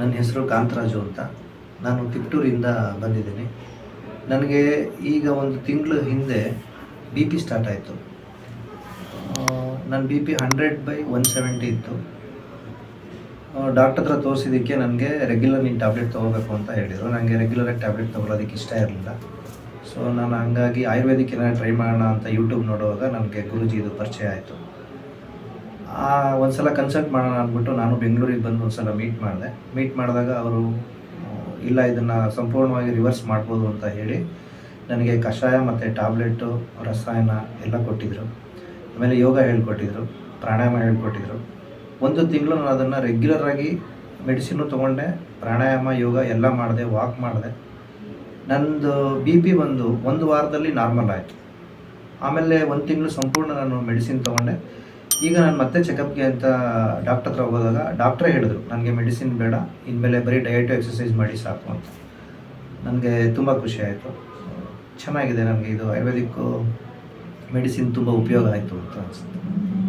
ನನ್ನ ಹೆಸರು ಕಾಂತರಾಜು ಅಂತ. ನಾನು ತಿಪ್ಟೂರಿಂದ ಬಂದಿದ್ದೀನಿ. ನನಗೆ ಈಗ ಒಂದು ತಿಂಗಳು ಹಿಂದೆ ಬಿ ಪಿ ಸ್ಟಾರ್ಟ್ ಆಯಿತು. ನನ್ನ B P hundred by one seventy ಇತ್ತು. ಡಾಕ್ಟರ್ ಹತ್ರ ತೋರಿಸಿದ್ದಕ್ಕೆ ನನಗೆ ರೆಗ್ಯುಲರ್ ನೀನು ಟ್ಯಾಬ್ಲೆಟ್ ತೊಗೋಬೇಕು ಅಂತ ಹೇಳಿದರು. ನನಗೆ ರೆಗ್ಯುಲರಾಗಿ ಟ್ಯಾಬ್ಲೆಟ್ ತೊಗೊಳೋದಕ್ಕೆ ಇಷ್ಟ ಇರಲಿಲ್ಲ. ಸೊ ನಾನು ಹಂಗಾಗಿ ಆಯುರ್ವೇದಿಕ್ ಏನಾದ್ರು ಟ್ರೈ ಮಾಡೋಣ ಅಂತ ಯೂಟ್ಯೂಬ್ ನೋಡುವಾಗ ನನಗೆ ಗುರೂಜಿದು ಪರಿಚಯ ಆಯಿತು. ಒಂದು ಸಲ ಕನ್ಸಲ್ಟ್ ಮಾಡೋಣ ಅಂದ್ಬಿಟ್ಟು ನಾನು ಬೆಂಗಳೂರಿಗೆ ಬಂದು ಒಂದು ಸಲ ಮೀಟ್ ಮಾಡಿದೆ. ಮೀಟ್ ಮಾಡಿದಾಗ ಅವರು ಇಲ್ಲ, ಇದನ್ನು ಸಂಪೂರ್ಣವಾಗಿ ರಿವರ್ಸ್ ಮಾಡ್ಬೋದು ಅಂತ ಹೇಳಿ ನನಗೆ ಕಷಾಯ ಮತ್ತು ಟ್ಯಾಬ್ಲೆಟು ರಸಾಯನ ಎಲ್ಲ ಕೊಟ್ಟಿದ್ದರು ಆಮೇಲೆ ಯೋಗ ಹೇಳ್ಕೊಟ್ಟಿದ್ರು, ಪ್ರಾಣಾಯಾಮ ಹೇಳ್ಕೊಟ್ಟಿದ್ರು. ಒಂದು ತಿಂಗಳು ನಾನು ಅದನ್ನು ರೆಗ್ಯುಲರಾಗಿ ಮೆಡಿಸಿನ್ನು ತೊಗೊಂಡೆ, ಪ್ರಾಣಾಯಾಮ, ಯೋಗ ಎಲ್ಲ ಮಾಡಿದೆ ವಾಕ್ ಮಾಡಿದೆ. ನಂದು ಬಿ ಪಿ ಬಂದು ಒಂದು ವಾರದಲ್ಲಿ ನಾರ್ಮಲ್ ಆಯಿತು. ಆಮೇಲೆ ಒಂದು ತಿಂಗಳು ಸಂಪೂರ್ಣ ನಾನು ಮೆಡಿಸಿನ್ ತೊಗೊಂಡೆ. ಈಗ ನಾನು ಮತ್ತೆ ಚೆಕಪ್ಗೆ ಅಂತ ಡಾಕ್ಟರ್ ಹತ್ರ ಹೋದಾಗ ಡಾಕ್ಟ್ರೇ ಹೇಳಿದ್ರು, ನನಗೆ ಮೆಡಿಸಿನ್ ಬೇಡ, ಇನ್ಮೇಲೆ ಬರೀ ಡಯಟು ಎಕ್ಸಸೈಸ್ ಮಾಡಿ ಸಾಕು ಅಂತ. ನನಗೆ ತುಂಬ ಖುಷಿ ಆಯಿತು. ಚೆನ್ನಾಗಿದೆ ನನಗೆ ಇದು ಆಯುರ್ವೇದಿಕ್ಕು ಮೆಡಿಸಿನ್ ತುಂಬ ಉಪಯೋಗ ಆಯಿತು ಅಂತ ಅನಿಸುತ್ತೆ.